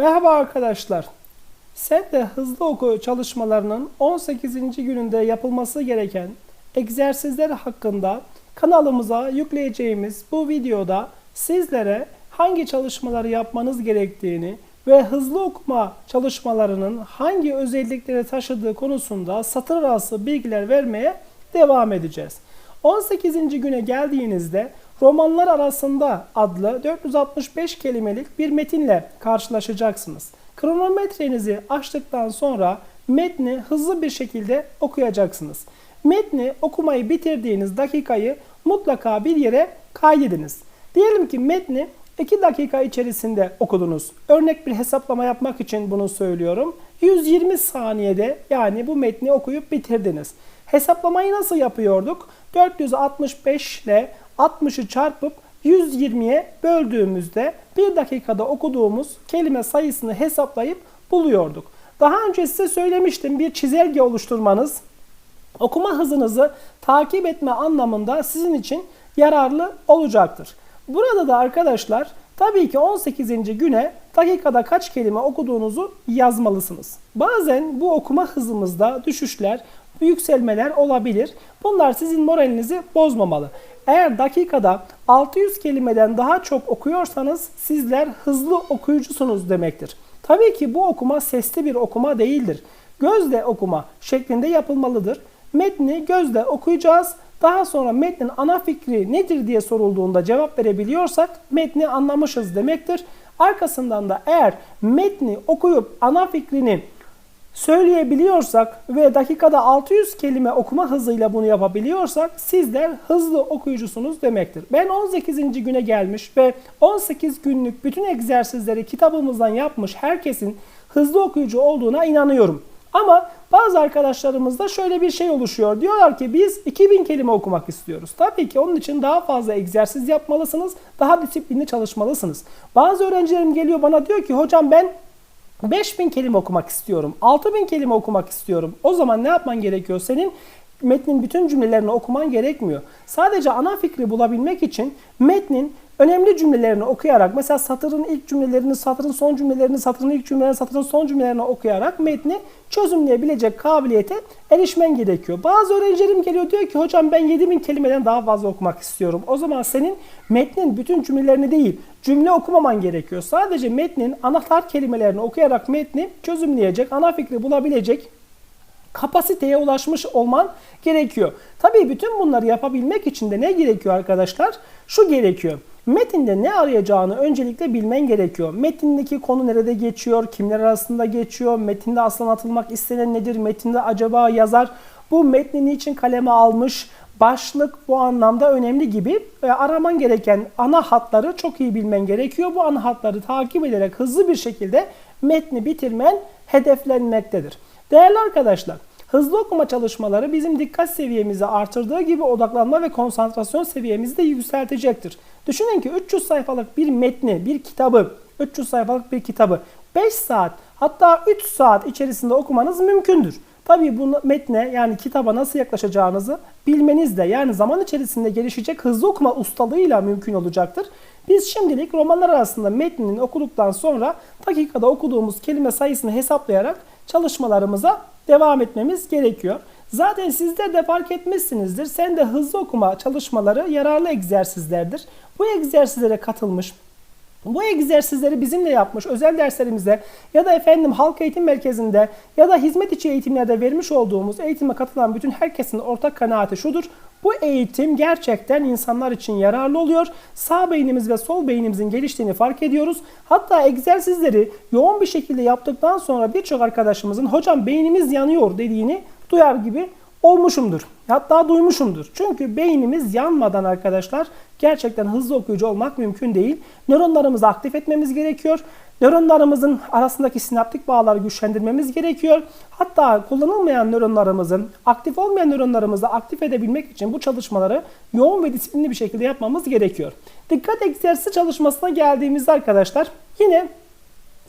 Merhaba arkadaşlar. Sen de hızlı oku çalışmalarının 18. gününde yapılması gereken egzersizler hakkında kanalımıza yükleyeceğimiz bu videoda sizlere hangi çalışmaları yapmanız gerektiğini ve hızlı okuma çalışmalarının hangi özellikleri taşıdığı konusunda satır arası bilgiler vermeye devam edeceğiz. 18. güne geldiğinizde Romanlar arasında adlı 465 kelimelik bir metinle karşılaşacaksınız. Kronometrenizi açtıktan sonra metni hızlı bir şekilde okuyacaksınız. Metni okumayı bitirdiğiniz dakikayı mutlaka bir yere kaydediniz. Diyelim ki metni 2 dakika içerisinde okudunuz. Örnek bir hesaplama yapmak için bunu söylüyorum. 120 saniyede yani bu metni okuyup bitirdiniz. Hesaplamayı nasıl yapıyorduk? 465 ile 60'ı çarpıp 120'ye böldüğümüzde 1 dakikada okuduğumuz kelime sayısını hesaplayıp buluyorduk. Daha önce size söylemiştim bir çizelge oluşturmanız okuma hızınızı takip etme anlamında sizin için yararlı olacaktır. Burada da arkadaşlar tabii ki 18. güne dakikada kaç kelime okuduğunuzu yazmalısınız. Bazen bu okuma hızımızda düşüşler, yükselmeler olabilir. Bunlar sizin moralinizi bozmamalı. Eğer dakikada 600 kelimeden daha çok okuyorsanız sizler hızlı okuyucusunuz demektir. Tabii ki bu okuma sesli bir okuma değildir. Gözle okuma şeklinde yapılmalıdır. Metni gözle okuyacağız. Daha sonra metnin ana fikri nedir diye sorulduğunda cevap verebiliyorsak metni anlamışız demektir. Arkasından da eğer metni okuyup ana fikrini söyleyebiliyorsak ve dakikada 600 kelime okuma hızıyla bunu yapabiliyorsak sizler hızlı okuyucusunuz demektir. Ben 18. güne gelmiş ve 18 günlük bütün egzersizleri kitabımızdan yapmış herkesin hızlı okuyucu olduğuna inanıyorum. Ama bazı arkadaşlarımızda şöyle bir şey oluşuyor. Diyorlar ki biz 2000 kelime okumak istiyoruz. Tabii ki onun için daha fazla egzersiz yapmalısınız. Daha disiplinli çalışmalısınız. Bazı öğrencilerim geliyor bana diyor ki hocam ben 5000 kelime okumak istiyorum. 6000 kelime okumak istiyorum. O zaman ne yapman gerekiyor? Senin metnin bütün cümlelerini okuman gerekmiyor. Sadece ana fikri bulabilmek için metnin önemli cümlelerini okuyarak mesela satırın ilk cümlelerini, satırın son cümlelerini, satırın ilk cümlelerini, satırın son cümlelerini okuyarak metni çözümleyebilecek kabiliyete erişmen gerekiyor. Bazı öğrencilerim geliyor diyor ki hocam ben 7000 kelimeden daha fazla okumak istiyorum. O zaman senin metnin bütün cümlelerini değil cümle okumaman gerekiyor. Sadece metnin anahtar kelimelerini okuyarak metni çözümleyecek, ana fikri bulabilecek kapasiteye ulaşmış olman gerekiyor. Tabii bütün bunları yapabilmek için de ne gerekiyor arkadaşlar? Şu gerekiyor. Metinde ne arayacağını öncelikle bilmen gerekiyor. Metindeki konu nerede geçiyor, kimler arasında geçiyor, metinde aslında atılmak istenen nedir, metinde acaba yazar bu metni niçin kaleme almış, başlık bu anlamda önemli gibi e, araman gereken ana hatları çok iyi bilmen gerekiyor. Bu ana hatları takip ederek hızlı bir şekilde metni bitirmen hedeflenmektedir. Değerli arkadaşlar, hızlı okuma çalışmaları bizim dikkat seviyemizi artırdığı gibi odaklanma ve konsantrasyon seviyemizi de yükseltecektir. Düşünün ki 300 sayfalık bir metni, bir kitabı, 300 sayfalık bir kitabı 5 saat hatta 3 saat içerisinde okumanız mümkündür. Tabii bu metne yani kitaba nasıl yaklaşacağınızı bilmeniz de yani zaman içerisinde gelişecek hızlı okuma ustalığıyla mümkün olacaktır. Biz şimdilik romanlar arasında metninin okuduktan sonra dakikada okuduğumuz kelime sayısını hesaplayarak çalışmalarımıza devam etmemiz gerekiyor. Zaten sizler de fark etmişsinizdir. Sen de hızlı okuma çalışmaları yararlı egzersizlerdir. Bu egzersizlere katılmış, bu egzersizleri bizimle yapmış özel derslerimizde ya da efendim halk eğitim merkezinde ya da hizmet içi eğitimlerde vermiş olduğumuz eğitime katılan bütün herkesin ortak kanaati şudur. Bu eğitim gerçekten insanlar için yararlı oluyor. Sağ beynimiz ve sol beynimizin geliştiğini fark ediyoruz. Hatta egzersizleri yoğun bir şekilde yaptıktan sonra birçok arkadaşımızın hocam beynimiz yanıyor dediğini duyar gibi olmuşumdur. Hatta duymuşumdur. Çünkü beynimiz yanmadan arkadaşlar gerçekten hızlı okuyucu olmak mümkün değil. Nöronlarımızı aktif etmemiz gerekiyor. Nöronlarımızın arasındaki sinaptik bağları güçlendirmemiz gerekiyor. Hatta kullanılmayan nöronlarımızın, aktif olmayan nöronlarımızı aktif edebilmek için bu çalışmaları yoğun ve disiplinli bir şekilde yapmamız gerekiyor. Dikkat egzersizi çalışmasına geldiğimizde arkadaşlar yine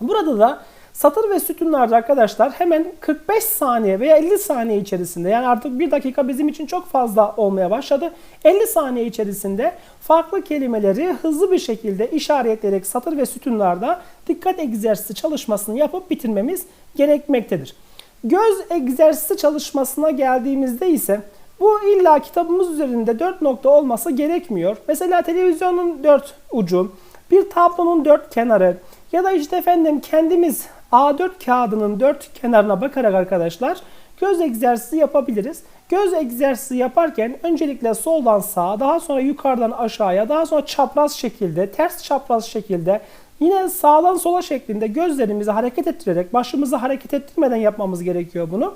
burada da Satır ve sütunlarda arkadaşlar hemen 45 saniye veya 50 saniye içerisinde yani artık 1 dakika bizim için çok fazla olmaya başladı. 50 saniye içerisinde farklı kelimeleri hızlı bir şekilde işaretleyerek satır ve sütunlarda dikkat egzersizi çalışmasını yapıp bitirmemiz gerekmektedir. Göz egzersizi çalışmasına geldiğimizde ise bu illa kitabımız üzerinde 4 nokta olması gerekmiyor. Mesela televizyonun 4 ucu, bir tablonun 4 kenarı ya da işte efendim kendimiz A4 kağıdının 4 kenarına bakarak arkadaşlar göz egzersizi yapabiliriz. Göz egzersizi yaparken öncelikle soldan sağa, daha sonra yukarıdan aşağıya, daha sonra çapraz şekilde, ters çapraz şekilde Yine sağdan sola şeklinde gözlerimizi hareket ettirerek, başımızı hareket ettirmeden yapmamız gerekiyor bunu.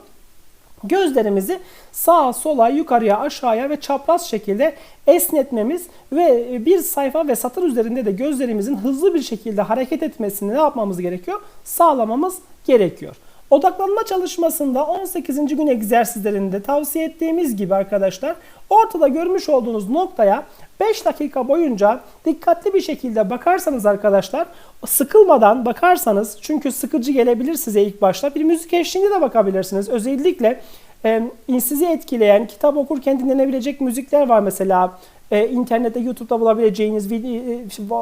Gözlerimizi sağa, sola, yukarıya, aşağıya ve çapraz şekilde esnetmemiz ve bir sayfa ve satır üzerinde de gözlerimizin hızlı bir şekilde hareket etmesini ne yapmamız gerekiyor? Sağlamamız gerekiyor. Odaklanma çalışmasında 18. gün egzersizlerinde tavsiye ettiğimiz gibi arkadaşlar ortada görmüş olduğunuz noktaya 5 dakika boyunca dikkatli bir şekilde bakarsanız arkadaşlar sıkılmadan bakarsanız çünkü sıkıcı gelebilir size ilk başta bir müzik eşliğinde de bakabilirsiniz. Özellikle e, sizi etkileyen kitap okurken dinlenebilecek müzikler var mesela e, internette YouTube'da bulabileceğiniz video,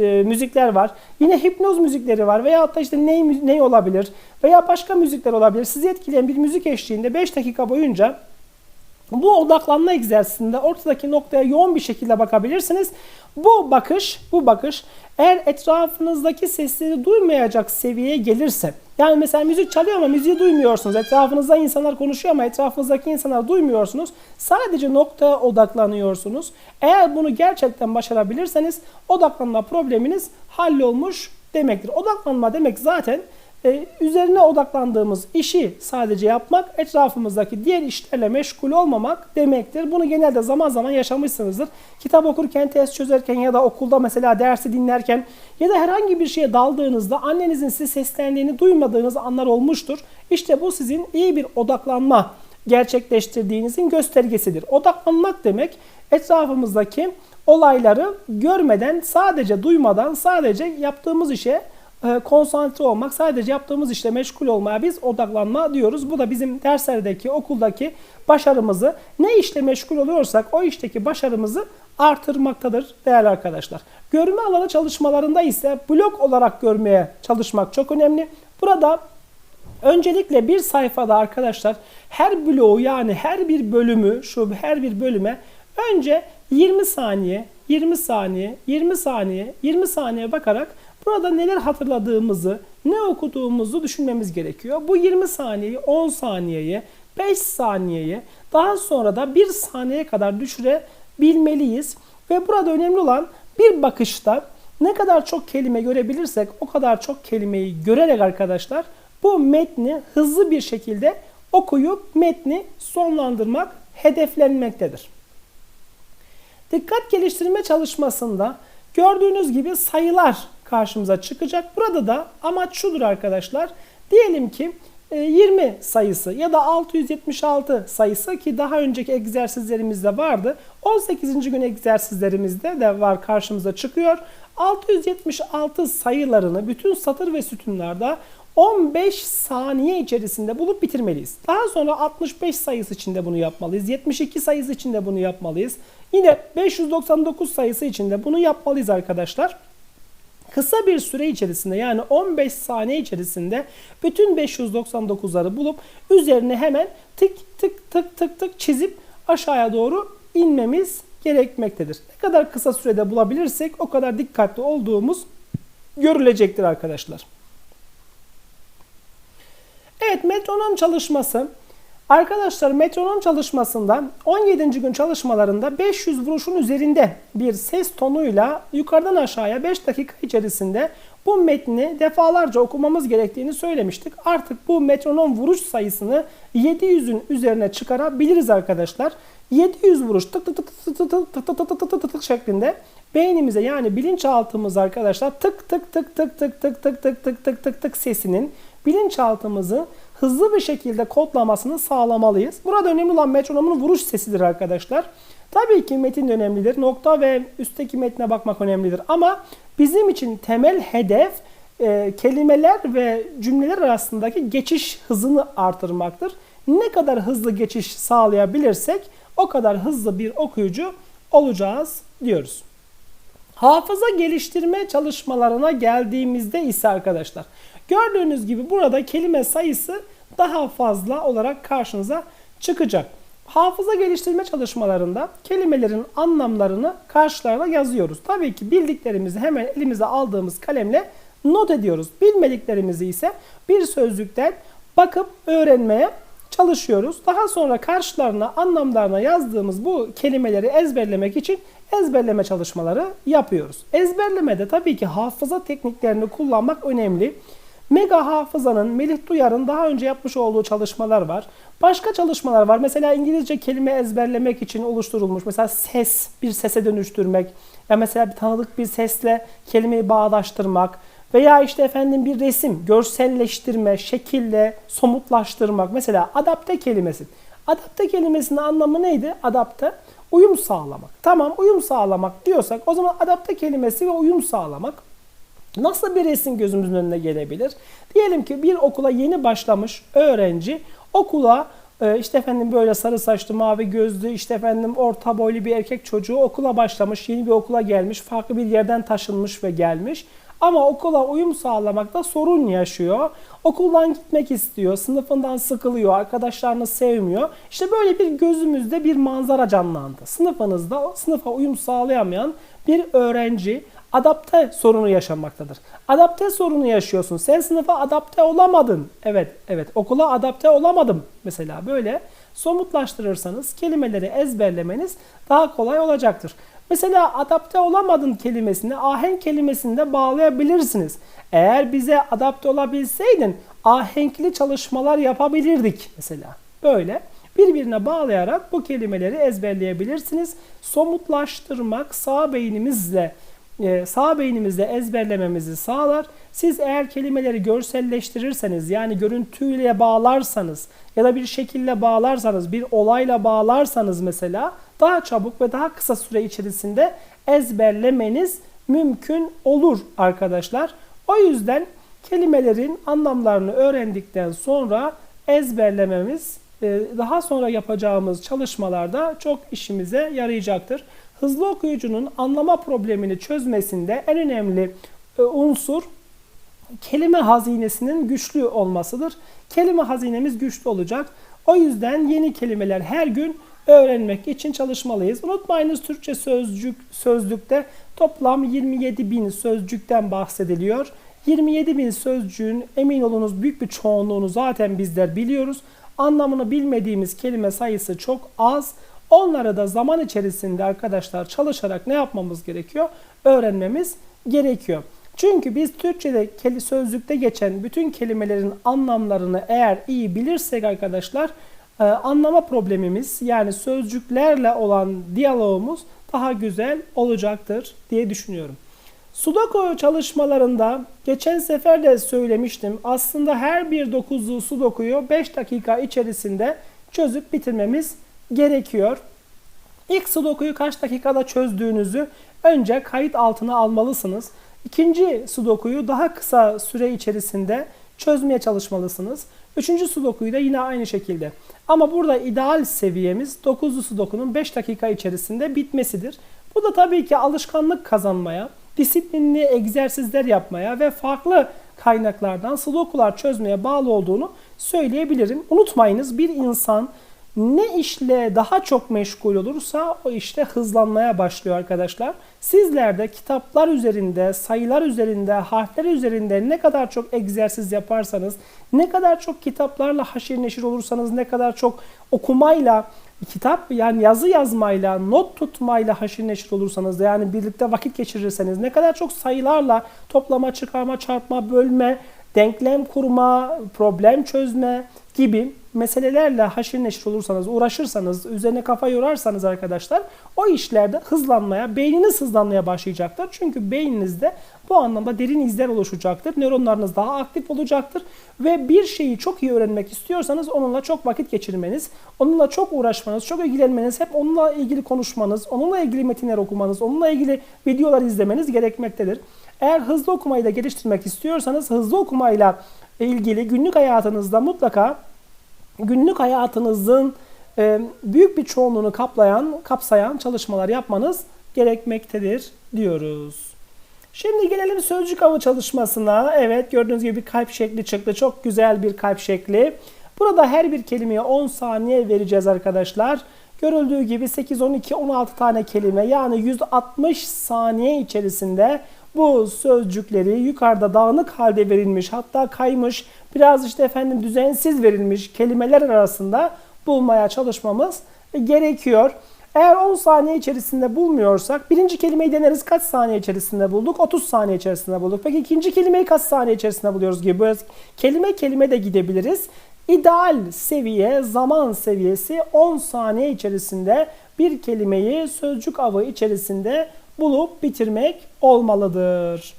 e, müzikler var. Yine hipnoz müzikleri var veya hatta işte ney, ney olabilir veya başka müzikler olabilir. Sizi etkileyen bir müzik eşliğinde 5 dakika boyunca bu odaklanma egzersizinde ortadaki noktaya yoğun bir şekilde bakabilirsiniz. Bu bakış, bu bakış eğer etrafınızdaki sesleri duymayacak seviyeye gelirse, yani mesela müzik çalıyor ama müziği duymuyorsunuz. Etrafınızda insanlar konuşuyor ama etrafınızdaki insanlar duymuyorsunuz. Sadece noktaya odaklanıyorsunuz. Eğer bunu gerçekten başarabilirseniz odaklanma probleminiz hallolmuş demektir. Odaklanma demek zaten e, üzerine odaklandığımız işi sadece yapmak, etrafımızdaki diğer işlerle meşgul olmamak demektir. Bunu genelde zaman zaman yaşamışsınızdır. Kitap okurken, test çözerken ya da okulda mesela dersi dinlerken ya da herhangi bir şeye daldığınızda annenizin size seslendiğini duymadığınız anlar olmuştur. İşte bu sizin iyi bir odaklanma gerçekleştirdiğinizin göstergesidir. Odaklanmak demek etrafımızdaki olayları görmeden, sadece duymadan, sadece yaptığımız işe konsantre olmak, sadece yaptığımız işle meşgul olmaya biz odaklanma diyoruz. Bu da bizim derslerdeki, okuldaki başarımızı ne işle meşgul oluyorsak o işteki başarımızı artırmaktadır değerli arkadaşlar. Görme alanı çalışmalarında ise blok olarak görmeye çalışmak çok önemli. Burada öncelikle bir sayfada arkadaşlar her bloğu yani her bir bölümü şu her bir bölüme önce 20 saniye, 20 saniye, 20 saniye, 20 saniye bakarak Burada neler hatırladığımızı, ne okuduğumuzu düşünmemiz gerekiyor. Bu 20 saniyeyi 10 saniyeye, 5 saniyeye, daha sonra da 1 saniyeye kadar düşürebilmeliyiz. Ve burada önemli olan bir bakışta ne kadar çok kelime görebilirsek o kadar çok kelimeyi görerek arkadaşlar bu metni hızlı bir şekilde okuyup metni sonlandırmak hedeflenmektedir. Dikkat geliştirme çalışmasında gördüğünüz gibi sayılar karşımıza çıkacak. Burada da amaç şudur arkadaşlar. Diyelim ki 20 e, sayısı ya da 676 sayısı ki daha önceki egzersizlerimizde vardı. 18. gün egzersizlerimizde de var karşımıza çıkıyor. 676 sayılarını bütün satır ve sütunlarda 15 saniye içerisinde bulup bitirmeliyiz. Daha sonra 65 sayısı içinde bunu yapmalıyız. 72 sayısı içinde bunu yapmalıyız. Yine 599 sayısı içinde bunu yapmalıyız arkadaşlar kısa bir süre içerisinde yani 15 saniye içerisinde bütün 599'ları bulup üzerine hemen tık tık tık tık tık çizip aşağıya doğru inmemiz gerekmektedir. Ne kadar kısa sürede bulabilirsek o kadar dikkatli olduğumuz görülecektir arkadaşlar. Evet metronom çalışması Arkadaşlar metronom çalışmasında 17. gün çalışmalarında 500 vuruşun üzerinde bir ses tonuyla yukarıdan aşağıya 5 dakika içerisinde bu metni defalarca okumamız gerektiğini söylemiştik. Artık bu metronom vuruş sayısını 700'ün üzerine çıkarabiliriz arkadaşlar. 700 vuruş tık tık tık tık tık tık tık tık tık tık tık tık şeklinde beynimize yani bilinçaltımız arkadaşlar tık tık tık tık tık tık tık tık tık tık tık tık sesinin bilinçaltımızı hızlı bir şekilde kodlamasını sağlamalıyız. Burada önemli olan metronomun vuruş sesidir arkadaşlar. Tabii ki metin önemlidir. Nokta ve üstteki metne bakmak önemlidir. Ama bizim için temel hedef e, kelimeler ve cümleler arasındaki geçiş hızını artırmaktır. Ne kadar hızlı geçiş sağlayabilirsek o kadar hızlı bir okuyucu olacağız diyoruz. Hafıza geliştirme çalışmalarına geldiğimizde ise arkadaşlar gördüğünüz gibi burada kelime sayısı daha fazla olarak karşınıza çıkacak. Hafıza geliştirme çalışmalarında kelimelerin anlamlarını karşılarına yazıyoruz. Tabii ki bildiklerimizi hemen elimize aldığımız kalemle not ediyoruz. Bilmediklerimizi ise bir sözlükten bakıp öğrenmeye çalışıyoruz. Daha sonra karşılarına, anlamlarına yazdığımız bu kelimeleri ezberlemek için ezberleme çalışmaları yapıyoruz. Ezberlemede tabii ki hafıza tekniklerini kullanmak önemli. Mega hafızanın Melih Duyar'ın daha önce yapmış olduğu çalışmalar var. Başka çalışmalar var. Mesela İngilizce kelime ezberlemek için oluşturulmuş. Mesela ses, bir sese dönüştürmek. Ya mesela bir tanıdık bir sesle kelimeyi bağdaştırmak. Veya işte efendim bir resim, görselleştirme, şekille somutlaştırmak. Mesela adapte kelimesi. Adapte kelimesinin anlamı neydi? Adapte, uyum sağlamak. Tamam uyum sağlamak diyorsak o zaman adapte kelimesi ve uyum sağlamak Nasıl bir resim gözümüzün önüne gelebilir? Diyelim ki bir okula yeni başlamış öğrenci okula e, işte efendim böyle sarı saçlı, mavi gözlü, işte efendim orta boylu bir erkek çocuğu okula başlamış, yeni bir okula gelmiş, farklı bir yerden taşınmış ve gelmiş. Ama okula uyum sağlamakta sorun yaşıyor. Okuldan gitmek istiyor, sınıfından sıkılıyor, arkadaşlarını sevmiyor. İşte böyle bir gözümüzde bir manzara canlandı. Sınıfınızda sınıfa uyum sağlayamayan bir öğrenci adapte sorunu yaşamaktadır. Adapte sorunu yaşıyorsun. Sen sınıfa adapte olamadın. Evet, evet. Okula adapte olamadım mesela. Böyle somutlaştırırsanız kelimeleri ezberlemeniz daha kolay olacaktır. Mesela adapte olamadın kelimesini ahenk kelimesinde bağlayabilirsiniz. Eğer bize adapte olabilseydin ahenkli çalışmalar yapabilirdik mesela. Böyle birbirine bağlayarak bu kelimeleri ezberleyebilirsiniz. Somutlaştırmak sağ beynimizle e, sağ beynimizde ezberlememizi sağlar. Siz eğer kelimeleri görselleştirirseniz yani görüntüyle bağlarsanız ya da bir şekilde bağlarsanız, bir olayla bağlarsanız mesela daha çabuk ve daha kısa süre içerisinde ezberlemeniz mümkün olur arkadaşlar. O yüzden kelimelerin anlamlarını öğrendikten sonra ezberlememiz e, daha sonra yapacağımız çalışmalarda çok işimize yarayacaktır. Hızlı okuyucunun anlama problemini çözmesinde en önemli e, unsur kelime hazinesinin güçlü olmasıdır. Kelime hazinemiz güçlü olacak. O yüzden yeni kelimeler her gün öğrenmek için çalışmalıyız. Unutmayınız Türkçe sözcük sözlükte toplam 27 bin sözcükten bahsediliyor. 27 bin sözcüğün emin olunuz büyük bir çoğunluğunu zaten bizler biliyoruz. Anlamını bilmediğimiz kelime sayısı çok az. Onları da zaman içerisinde arkadaşlar çalışarak ne yapmamız gerekiyor? Öğrenmemiz gerekiyor. Çünkü biz Türkçe'de sözlükte geçen bütün kelimelerin anlamlarını eğer iyi bilirsek arkadaşlar e, anlama problemimiz yani sözcüklerle olan diyalogumuz daha güzel olacaktır diye düşünüyorum. Sudoku çalışmalarında geçen sefer de söylemiştim. Aslında her bir dokuzlu sudokuyu 5 dakika içerisinde çözüp bitirmemiz gerekiyor. İlk sudokuyu kaç dakikada çözdüğünüzü önce kayıt altına almalısınız. İkinci sudokuyu daha kısa süre içerisinde çözmeye çalışmalısınız. Üçüncü sudokuyu da yine aynı şekilde. Ama burada ideal seviyemiz 9'lu sudokunun 5 dakika içerisinde bitmesidir. Bu da tabii ki alışkanlık kazanmaya, disiplinli egzersizler yapmaya ve farklı kaynaklardan sudokular çözmeye bağlı olduğunu söyleyebilirim. Unutmayınız bir insan ne işle daha çok meşgul olursa o işte hızlanmaya başlıyor arkadaşlar. Sizler de kitaplar üzerinde, sayılar üzerinde, harfler üzerinde ne kadar çok egzersiz yaparsanız, ne kadar çok kitaplarla haşir neşir olursanız, ne kadar çok okumayla, kitap yani yazı yazmayla, not tutmayla haşir neşir olursanız yani birlikte vakit geçirirseniz, ne kadar çok sayılarla toplama, çıkarma, çarpma, bölme, denklem kurma, problem çözme gibi meselelerle haşir neşir olursanız, uğraşırsanız, üzerine kafa yorarsanız arkadaşlar o işlerde hızlanmaya, beyniniz hızlanmaya başlayacaktır. Çünkü beyninizde bu anlamda derin izler oluşacaktır. Nöronlarınız daha aktif olacaktır. Ve bir şeyi çok iyi öğrenmek istiyorsanız onunla çok vakit geçirmeniz, onunla çok uğraşmanız, çok ilgilenmeniz, hep onunla ilgili konuşmanız, onunla ilgili metinler okumanız, onunla ilgili videolar izlemeniz gerekmektedir. Eğer hızlı okumayı da geliştirmek istiyorsanız hızlı okumayla ilgili günlük hayatınızda mutlaka günlük hayatınızın e, büyük bir çoğunluğunu kaplayan, kapsayan çalışmalar yapmanız gerekmektedir diyoruz. Şimdi gelelim sözcük avı çalışmasına. Evet gördüğünüz gibi bir kalp şekli çıktı. Çok güzel bir kalp şekli. Burada her bir kelimeye 10 saniye vereceğiz arkadaşlar. Görüldüğü gibi 8, 12, 16 tane kelime yani 160 saniye içerisinde bu sözcükleri yukarıda dağınık halde verilmiş hatta kaymış biraz işte efendim düzensiz verilmiş kelimeler arasında bulmaya çalışmamız gerekiyor. Eğer 10 saniye içerisinde bulmuyorsak birinci kelimeyi deneriz kaç saniye içerisinde bulduk? 30 saniye içerisinde bulduk. Peki ikinci kelimeyi kaç saniye içerisinde buluyoruz gibi böyle kelime kelime de gidebiliriz. İdeal seviye, zaman seviyesi 10 saniye içerisinde bir kelimeyi sözcük avı içerisinde bulup bitirmek olmalıdır.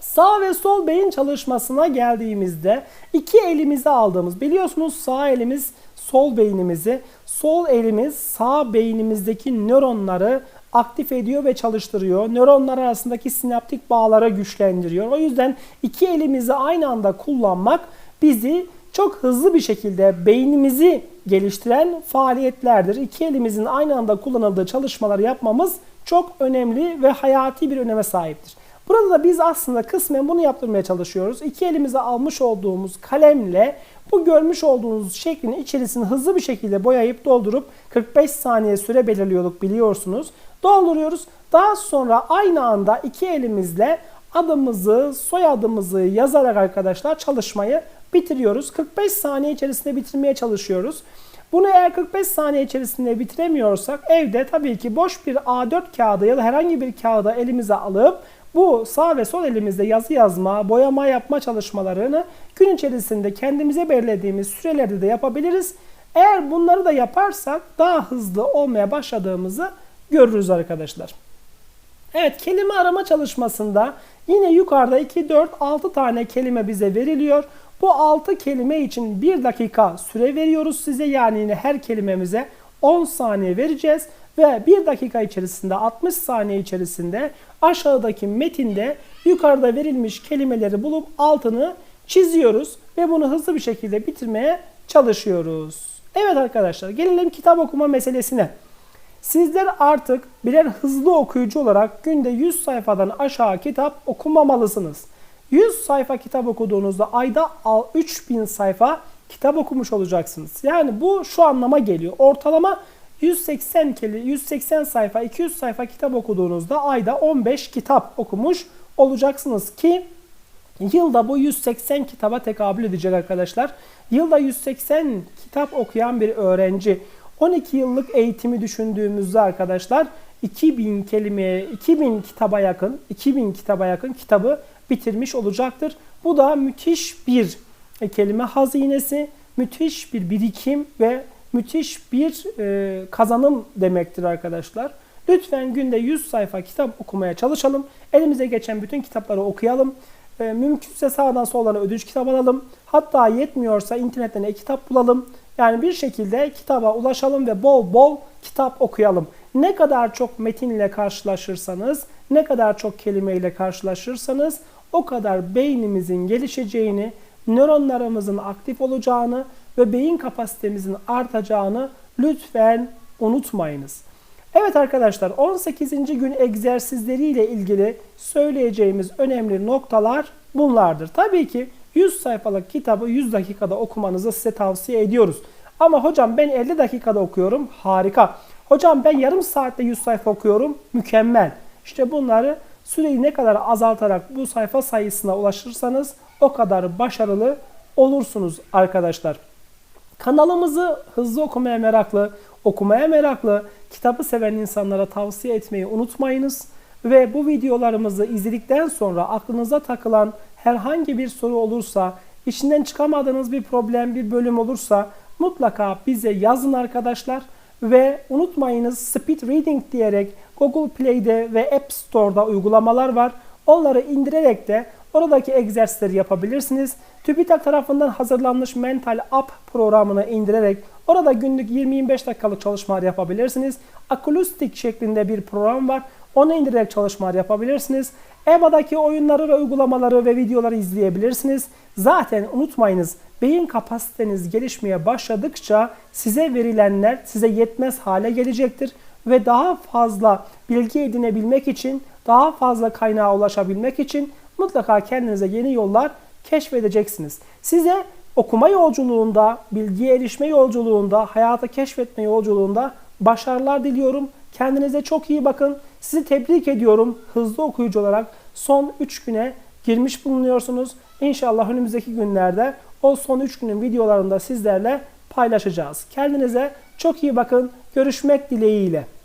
Sağ ve sol beyin çalışmasına geldiğimizde iki elimizi aldığımız biliyorsunuz sağ elimiz sol beynimizi, sol elimiz sağ beynimizdeki nöronları aktif ediyor ve çalıştırıyor. Nöronlar arasındaki sinaptik bağları güçlendiriyor. O yüzden iki elimizi aynı anda kullanmak bizi çok hızlı bir şekilde beynimizi geliştiren faaliyetlerdir. İki elimizin aynı anda kullanıldığı çalışmaları yapmamız çok önemli ve hayati bir öneme sahiptir. Burada da biz aslında kısmen bunu yaptırmaya çalışıyoruz. İki elimize almış olduğumuz kalemle bu görmüş olduğunuz şeklin içerisini hızlı bir şekilde boyayıp doldurup 45 saniye süre belirliyorduk biliyorsunuz. Dolduruyoruz. Daha sonra aynı anda iki elimizle adımızı, soyadımızı yazarak arkadaşlar çalışmayı bitiriyoruz. 45 saniye içerisinde bitirmeye çalışıyoruz. Bunu eğer 45 saniye içerisinde bitiremiyorsak evde tabii ki boş bir A4 kağıdı ya da herhangi bir kağıda elimize alıp bu sağ ve sol elimizde yazı yazma, boyama yapma çalışmalarını gün içerisinde kendimize belirlediğimiz sürelerde de yapabiliriz. Eğer bunları da yaparsak daha hızlı olmaya başladığımızı görürüz arkadaşlar. Evet kelime arama çalışmasında yine yukarıda 2, 4, 6 tane kelime bize veriliyor. Bu 6 kelime için 1 dakika süre veriyoruz size. Yani yine her kelimemize 10 saniye vereceğiz. Ve 1 dakika içerisinde 60 saniye içerisinde aşağıdaki metinde yukarıda verilmiş kelimeleri bulup altını çiziyoruz. Ve bunu hızlı bir şekilde bitirmeye çalışıyoruz. Evet arkadaşlar gelelim kitap okuma meselesine. Sizler artık birer hızlı okuyucu olarak günde 100 sayfadan aşağı kitap okumamalısınız. 100 sayfa kitap okuduğunuzda ayda 3000 sayfa kitap okumuş olacaksınız. Yani bu şu anlama geliyor. Ortalama 180 keli 180 sayfa 200 sayfa kitap okuduğunuzda ayda 15 kitap okumuş olacaksınız ki yılda bu 180 kitaba tekabül edecek arkadaşlar. Yılda 180 kitap okuyan bir öğrenci 12 yıllık eğitimi düşündüğümüzde arkadaşlar 2000 kelimeye 2000 kitaba yakın 2000 kitaba yakın kitabı bitirmiş olacaktır. Bu da müthiş bir kelime hazinesi, müthiş bir birikim ve müthiş bir e, kazanım demektir arkadaşlar. Lütfen günde 100 sayfa kitap okumaya çalışalım. Elimize geçen bütün kitapları okuyalım. E, mümkünse sağdan soldan ödünç kitap alalım. Hatta yetmiyorsa internetten e-kitap bulalım. Yani bir şekilde kitaba ulaşalım ve bol bol kitap okuyalım. Ne kadar çok metinle karşılaşırsanız, ne kadar çok kelimeyle karşılaşırsanız o kadar beynimizin gelişeceğini, nöronlarımızın aktif olacağını ve beyin kapasitemizin artacağını lütfen unutmayınız. Evet arkadaşlar 18. gün egzersizleriyle ilgili söyleyeceğimiz önemli noktalar bunlardır. Tabii ki 100 sayfalık kitabı 100 dakikada okumanızı size tavsiye ediyoruz. Ama hocam ben 50 dakikada okuyorum. Harika. Hocam ben yarım saatte 100 sayfa okuyorum. Mükemmel. İşte bunları süreyi ne kadar azaltarak bu sayfa sayısına ulaşırsanız o kadar başarılı olursunuz arkadaşlar. Kanalımızı hızlı okumaya meraklı, okumaya meraklı, kitabı seven insanlara tavsiye etmeyi unutmayınız. Ve bu videolarımızı izledikten sonra aklınıza takılan herhangi bir soru olursa, içinden çıkamadığınız bir problem, bir bölüm olursa mutlaka bize yazın arkadaşlar. Ve unutmayınız Speed Reading diyerek Google Play'de ve App Store'da uygulamalar var. Onları indirerek de oradaki egzersizleri yapabilirsiniz. TÜBİTAK tarafından hazırlanmış Mental App programını indirerek orada günlük 20-25 dakikalık çalışmalar yapabilirsiniz. Akustik şeklinde bir program var. Onu indirerek çalışmalar yapabilirsiniz. EBA'daki oyunları ve uygulamaları ve videoları izleyebilirsiniz. Zaten unutmayınız beyin kapasiteniz gelişmeye başladıkça size verilenler size yetmez hale gelecektir ve daha fazla bilgi edinebilmek için, daha fazla kaynağa ulaşabilmek için mutlaka kendinize yeni yollar keşfedeceksiniz. Size okuma yolculuğunda, bilgiye erişme yolculuğunda, hayatı keşfetme yolculuğunda başarılar diliyorum. Kendinize çok iyi bakın. Sizi tebrik ediyorum. Hızlı okuyucu olarak son 3 güne girmiş bulunuyorsunuz. İnşallah önümüzdeki günlerde o son 3 günün videolarında sizlerle paylaşacağız. Kendinize çok iyi bakın. Görüşmek dileğiyle.